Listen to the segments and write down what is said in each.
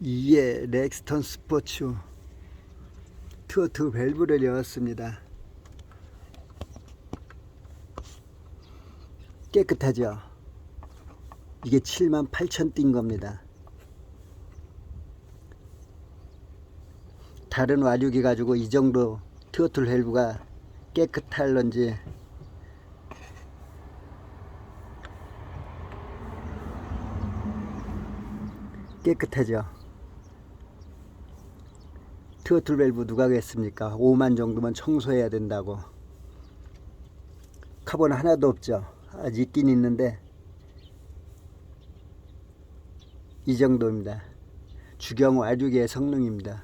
이에 렉스턴 스포츠 트로트 밸브를 열었습니다. 깨끗하죠? 이게 7만 8천 뛴 겁니다. 다른 와류기 가지고 이 정도 트로트 밸브가 깨끗할런지 깨끗하죠? 트로틀 밸브 누가 겠습니까? 5만 정도면 청소해야 된다고. 카본 하나도 없죠. 아직 있긴 있는데 이 정도입니다. 주경 와류기의 성능입니다.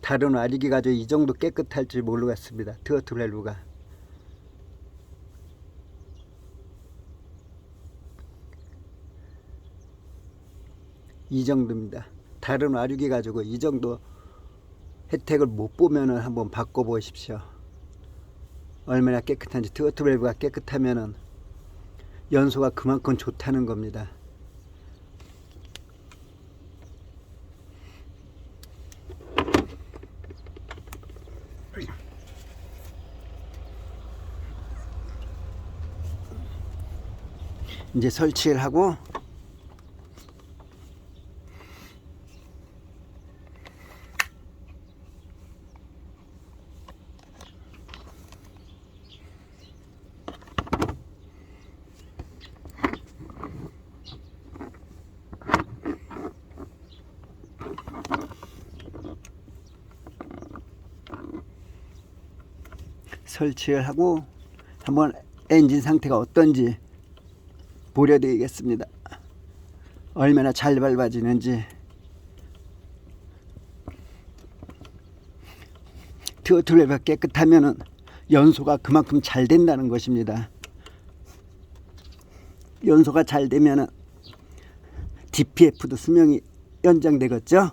다른 와류기 가지고 이 정도 깨끗할지 모르겠습니다. 트로틀 밸브가. 이 정도입니다. 다른 와류기 가지고 이 정도 혜택을 못 보면은 한번 바꿔 보십시오. 얼마나 깨끗한지 트로트 밸브가 깨끗하면은 연소가 그만큼 좋다는 겁니다. 이제 설치를 하고 설치를 하고 한번 엔진 상태가 어떤지 보려 드리겠습니다. 얼마나 잘 밟아지는지 트로틀레가 깨끗하면은 연소가 그만큼 잘 된다는 것입니다. 연소가 잘 되면은 DPF도 수명이 연장되겠죠?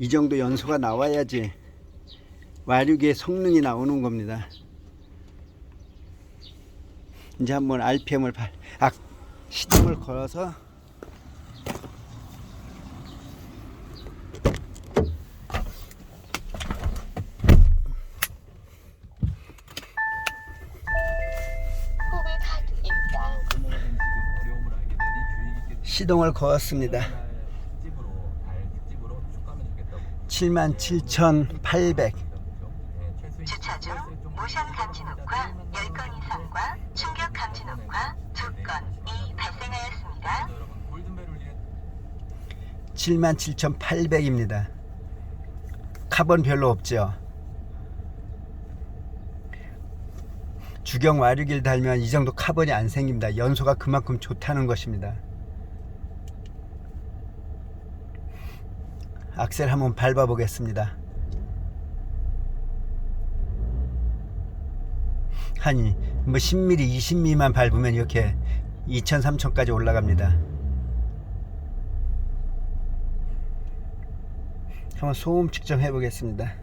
이 정도 연소가 나와야지 와류기의 성능이 나오는 겁니다. 이제 한번 RPM을 발, 아, 시동을 걸어서 시동을 걸었습니다. 특집으로 달 특집으로 쭉 가면 좋겠다고. 77,800. 주차 중 모션 감지 녹화 10건 이상과 충격 감지 녹화 2건이 발생하였습니다. 여러분 골든벨을 위해 77,800입니다. 카본 별로 없죠. 주경 와류기를 달면 이 정도 카본이 안 생깁니다. 연소가 그만큼 좋다는 것입니다. 악셀 한번 밟아 보겠습니다. 한뭐 10mm, 20mm만 밟으면 이렇게 2,000, 3,000까지 올라갑니다. 한번 소음 측정해 보겠습니다.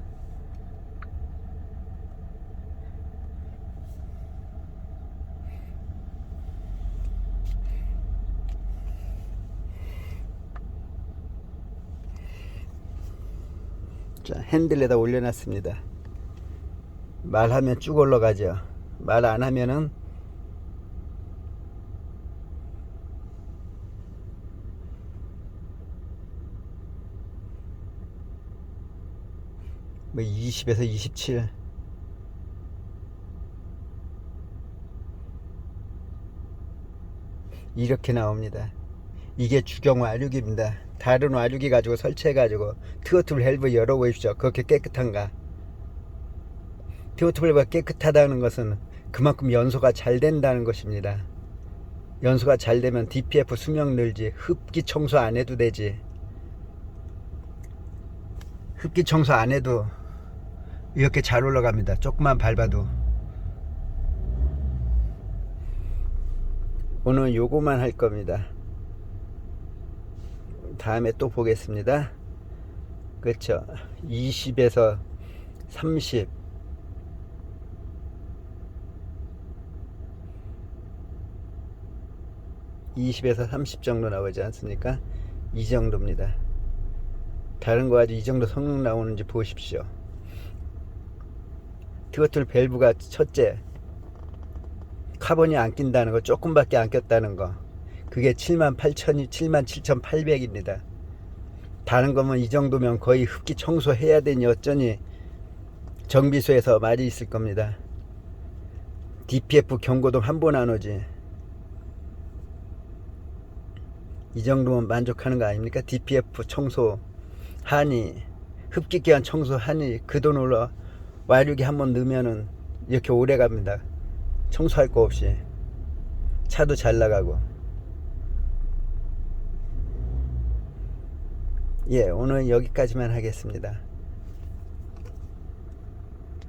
자, 핸들에다 올려놨습니다. 말하면 쭉 올라가죠. 말 안 하면은 뭐 20에서 27 이렇게 나옵니다. 이게 주경 와류기입니다. 다른 와류기 가지고 설치해 가지고 트로틀 밸브 열어 보십시오. 그렇게 깨끗한가? 트로틀 밸브가 깨끗하다는 것은 그만큼 연소가 잘 된다는 것입니다. 연소가 잘 되면 DPF 수명 늘지 흡기 청소 안 해도 되지 흡기 청소 안 해도 이렇게 잘 올라갑니다. 조금만 밟아도. 오늘 요거만 할 겁니다. 다음에 또 보겠습니다. 그쵸. 20에서 30 20에서 30 정도 나오지 않습니까? 이 정도입니다. 다른 거 아주 이 정도 성능 나오는지 보십시오. 트워틀 밸브가 첫째 카본이 안 낀다는 거 조금밖에 안 꼈다는 거 그게 7만 8천이 7만 7,800입니다. 다른 거면 이 정도면 거의 흡기 청소해야 되니 어쩌니 정비소에서 말이 있을 겁니다. DPF 경고등 한번 안 오지. 이 정도면 만족하는 거 아닙니까? DPF 청소 하니 흡기 기한 청소 하니 그 돈으로 와류기 한 번 넣으면은 이렇게 오래 갑니다. 청소할 거 없이 차도 잘 나가고. 예, 오늘 여기까지만 하겠습니다.